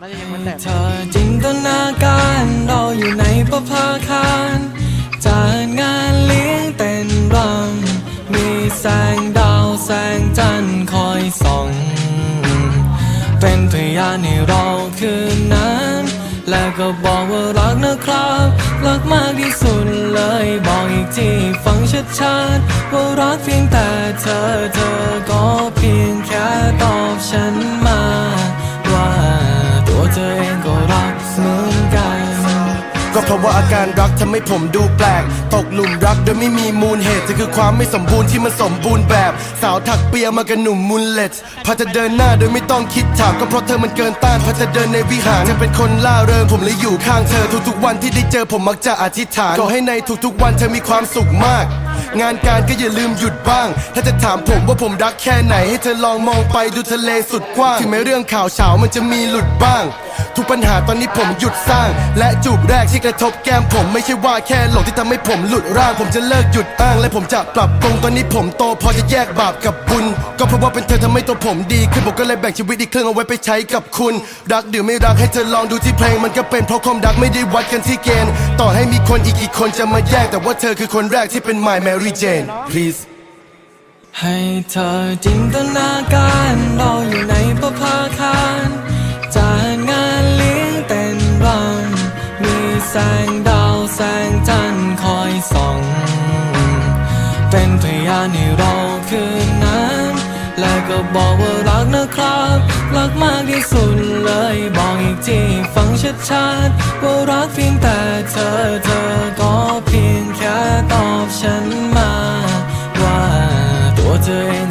น่าจะยังเหมือนเดิมเธอจินตนาการเราอยู่ในประภาคารจากงานเลี้ยงเต้นรำมีแสงดาวแสงจันทร์คอยส่อง เป็นพยานให้เราคืนนั้น และก็บอกว่ารักนะครับ รักมากที่สุดเลยบอกอีกทีฟังชัดๆว่ารักเพียงแต่เธอเธอก็เพียงแค่ ก็เพราะว่าอาการรักทำให้ผมดูแปลก ตกหลุมรักโดยไม่มีมูลเหตุเธอคือความไม่สมบูรณ์ที่มันสมบูรณ์แบบ สาวถักเปียมากับหนุ่มมุลเลตพาเธอเดินหน้าโดยไม่ต้องคิดถามก็เพราะเธอมันเกินต้านพาเธอเดินในวิหารเธอเป็นคนล่าเริงผมเลยอยู่ข้างเธอ ทุกๆวันที่ได้เจอผมมักจะอธิษฐานขอให้ในทุกๆวันเธอมีความสุขมาก งานการก็อย่าลืมหยุดบ้าง ถ้าจะถามผมว่าผมรักแค่ไหน ให้เธอลองมองไปดูทะเลสุดกว้างถึงแม้เรื่องข่าวเฉามันจะมีหลุดบ้าง ทุกปัญหาตอนนี้ผมหยุดสร้าง และจูบแรกที่กระทบแก้มผมไม่ใช่ว่าแค่หลงที่ทำให้ผมหลุดร่าง ผมจะเลิกหยุดอ้าง และผมจะปรับปรุงตอนนี้ผมโต พอจะแยกบาปกับบุญ ก็เพราะว่าเป็นเธอทำให้ตัวผมดีขึ้นผมก็เลยแบ่งชีวิตอีกครึ่งเอาไว้ไปใช้กับคุณ รักหรือไม่รักให้เธอลองดูที่เพลงมันก็เป็นเพราะความรักไม่ได้วัดกันที่เกณฑ์ต่อให้มีคนอีกกี่คนจะมาแย่งแต่ว่าเธอคือคนแรกที่เป็น my Mary Jane please ให้เธอจินตนาการรอ ยานให้เราคืนนั้น และก็บอกว่ารักนะครับ รักมากที่สุดเลย บอกอีกทีฟังชัดๆว่ารักเพียงแต่เธอเธอก็เพียงแค่ตอบฉันมา ว่าตัวเธอเอง